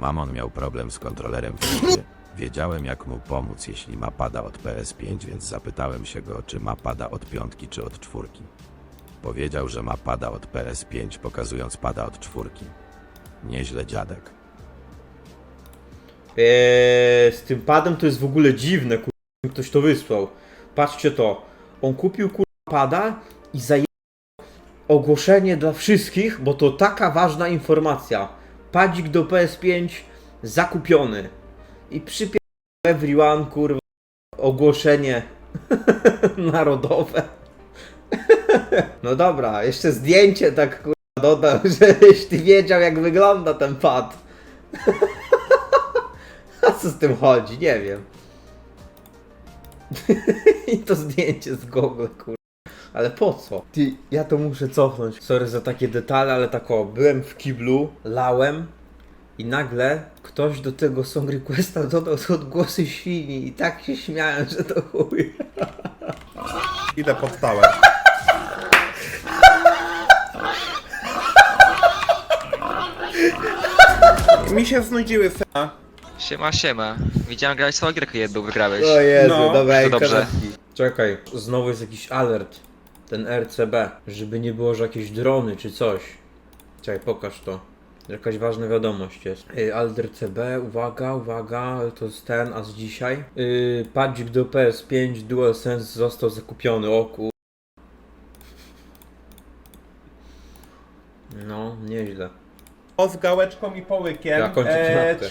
Mamon miał problem z kontrolerem w firmie. Wiedziałem jak mu pomóc, jeśli ma pada od PS5, więc zapytałem się go, czy ma pada od piątki czy od czwórki. Powiedział, że ma pada od PS5, pokazując pada od czwórki. Nieźle dziadek. Eee, z tym padem to jest w ogóle dziwne, kur... ktoś to wysłał. Patrzcie to. On kupił kur... pada i zaje... ogłoszenie dla wszystkich, bo to taka ważna informacja. Padzik do PS5 zakupiony. I przypie... everyone, kurwa, ogłoszenie narodowe. no dobra, jeszcze zdjęcie tak kurwa dodał, żebyś ty wiedział jak wygląda ten pad. A co z tym chodzi? Nie wiem. I to zdjęcie z Google, kur... Ale po co? Ty, ja to muszę cofnąć. Sorry za takie detale, ale tak o, byłem w kiblu, lałem i nagle ktoś do tego song requesta dodał z odgłosy świni i tak się śmiałem, że to chuj. Idę pod tower. Mi się znudziły se... Siema, siema. Widziałem grać swoją gierkę jedną, wygrałeś. O Jezu, No, dobra, to dobrze. kanapki. Czekaj, znowu jest jakiś alert. Ten RCB, żeby nie było, że jakieś drony czy coś. Czekaj, pokaż to. Jakaś ważna wiadomość jest. Yy, alert RCB, uwaga, uwaga, to jest ten, a z dzisiaj. Yy, padzik do PS5 DualSense został zakupiony, o kur... No, nieźle. O, z gałeczką i połykiem. Ja kończę E, kanapkę.